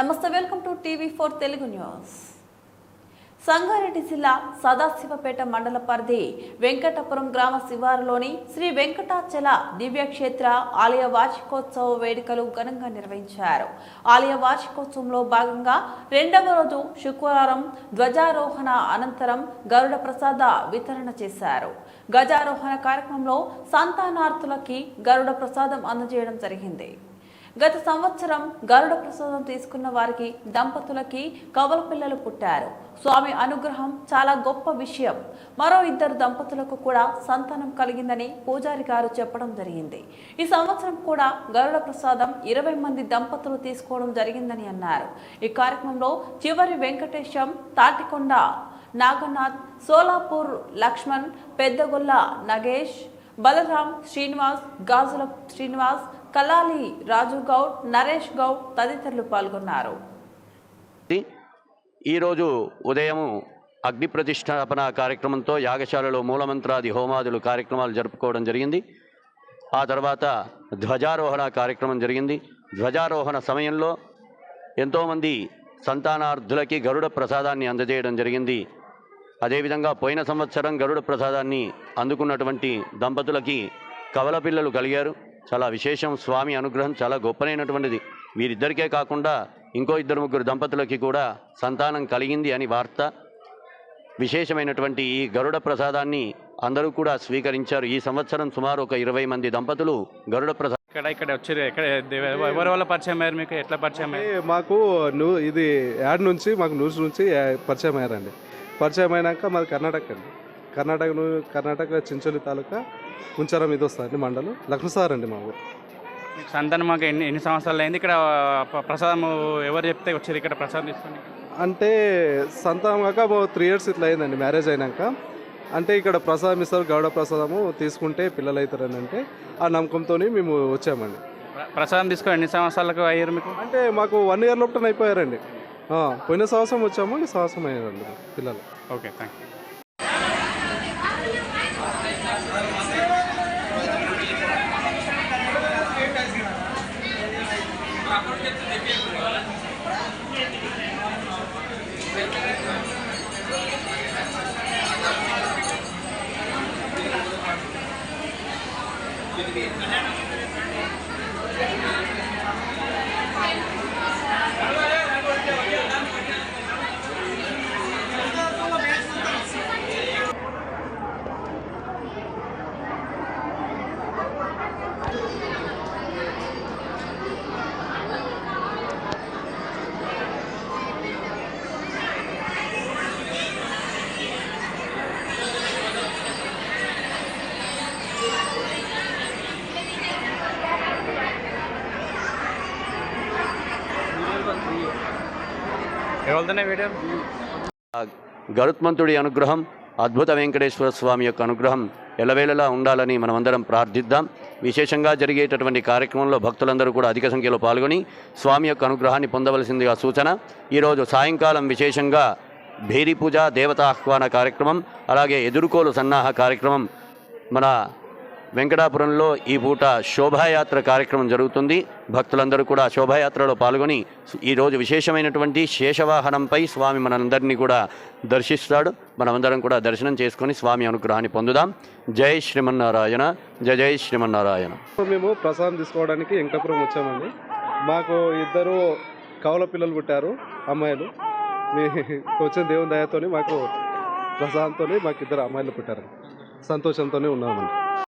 నమస్తే welcome to TV four Telugu news. Sangareddy జిల్లా సదాశివపేట మండల పరిధి వెంకటపురం గ్రామ శివారులోని శ్రీ వెంకటాచల దివ్యక్షేత్ర ఆలయ వార్షికోత్సవ వేడుకలు ఘనంగా నిర్వహించారు. ఆలయ వార్షికోత్సవంలో భాగంగా రెండవ రోజు శుక్రవారం ధ్వజారోహణ అనంతరం గరుడ ప్రసాద వితరణ చేశారు. గజారోహణ కార్యక్రమంలో సంతానార్థులకి గరుడ ప్రసాదం అందజేయడం జరిగింది. గత సంవత్సరం గరుడ ప్రసాదం తీసుకున్న వారికి దంపతులకి కవల పిల్లలు పుట్టారు. స్వామి అనుగ్రహం చాలా గొప్ప విషయం. మరో ఇద్దరు దంపతులకు కూడా సంతానం కలిగిందని పూజారి గారు చెప్పడం జరిగింది. ఈ సంవత్సరం కూడా గరుడ ప్రసాదం ఇరవై మంది దంపతులు తీసుకోవడం జరిగిందని అన్నారు. ఈ కార్యక్రమంలో చివరి వెంకటేశం తాటికొండ నాగనాథ్ సోలాపూర్ లక్ష్మణ్ పెద్దగొల్ల నగేష్ బలరాం శ్రీనివాస్ గాజుల శ్రీనివాస్ కలాలి రాజు గౌడ్ నరేష్ గౌడ్ తదితరులు పాల్గొన్నారు. ఈరోజు ఉదయము అగ్ని ప్రతిష్టాపన కార్యక్రమంతో యాగశాలలో మూలమంత్రాది హోమాదులు కార్యక్రమాలు జరుపుకోవడం జరిగింది. ఆ తర్వాత ధ్వజారోహణ కార్యక్రమం జరిగింది. ధ్వజారోహణ సమయంలో ఎంతోమంది సంతానార్థులకి గరుడ ప్రసాదాన్ని అందజేయడం జరిగింది. అదేవిధంగా పోయిన సంవత్సరం గరుడ ప్రసాదాన్ని అందుకున్నటువంటి దంపతులకి కవల పిల్లలు కలిగారు. చాలా విశేషం. స్వామి అనుగ్రహం చాలా గొప్పనైనటువంటిది. వీరిద్దరికే కాకుండా ఇంకో ఇద్దరు ముగ్గురు దంపతులకి కూడా సంతానం కలిగింది అని వార్త. విశేషమైనటువంటి ఈ గరుడ ప్రసాదాన్ని అందరూ కూడా స్వీకరించారు. ఈ సంవత్సరం సుమారు ఒక ఇరవై మంది దంపతులు గరుడ ప్రసాదం ఇక్కడ ఇక్కడ వచ్చారు. ఎక్కడ ఎవ- ఎవరి వల్ల పరిచయం అయ్యారు మీకు? ఎట్లా పరిచయం మాకు న్యూ ఇది యాడ్ నుంచి మాకు న్యూస్ నుంచి పరిచయం అయ్యారండి. పరిచయం అయినాక మాది కర్ణాటక అండి. కర్ణాటక కర్ణాటక చించోలి తాలూకా ఉంచారం ఇది వస్తుందండి మండలం. లక్ష్మసార్ అండి మా ఊరు. సంతానం మాకు ఎన్ని ఎన్ని సంవత్సరాలు అయింది? ఇక్కడ ప్రసాదం ఎవరు చెప్తే వచ్చారు ఇక్కడ ప్రసాదం తీసుకొని అంటే సంతానం కాక త్రీ ఇయర్స్ ఇట్లా అయిందండి మ్యారేజ్ అయినాక. అంటే ఇక్కడ ప్రసాదం ఇస్తారు గౌడ ప్రసాదము తీసుకుంటే పిల్లలు అవుతారని అంటే ఆ నమ్మకంతో మేము వచ్చామండి. ప్ర- ప్రసాదం తీసుకొని ఎన్ని సంవత్సరాలకు అయ్యారు మీకు? అంటే మాకు వన్ ఇయర్ లోపల అయిపోయారండి. పోయిన సంవత్సరం వచ్చాము ఈ సంవత్సరం అయ్యారండి పిల్లలు. Okay thank you Thank you. Video? గరుత్మంతుడి అనుగ్రహం అద్భుత వెంకటేశ్వర స్వామి యొక్క అనుగ్రహం ఎలవేళలా ఉండాలని మనమందరం ప్రార్థిద్దాం. విశేషంగా జరిగేటటువంటి కార్యక్రమంలో భక్తులందరూ కూడా అధిక సంఖ్యలో పాల్గొని స్వామి యొక్క అనుగ్రహాన్ని పొందవలసిందిగా సూచన. ఈరోజు సాయంకాలం విశేషంగా భేరీ పూజ దేవతా ఆహ్వాన కార్యక్రమం అలాగే ఎదుర్కోలు సన్నాహ కార్యక్రమం మన వెంకటాపురంలో ఈ పూట శోభాయాత్ర కార్యక్రమం జరుగుతుంది. భక్తులందరూ కూడా శోభాయాత్రలో పాల్గొని ఈరోజు విశేషమైనటువంటి శేషవాహనంపై స్వామి మనందరినీ కూడా దర్శిస్తాడు. మనమందరం కూడా దర్శనం చేసుకొని స్వామి అనుగ్రహాన్ని పొందుదాం. జై శ్రీమన్నారాయణ జయ జై శ్రీమన్నారాయణ. మేము ప్రసాదం తీసుకోవడానికి వెంకటపురం వచ్చామండి. మాకు ఇద్దరు కవల పిల్లలు పుట్టారు అమ్మాయిలు. మీ వచ్చిన దేవుని దయతోని మాకు ప్రసాదంతో మాకు ఇద్దరు అమ్మాయిలు పుట్టారు సంతోషంతోనే ఉన్నామండి.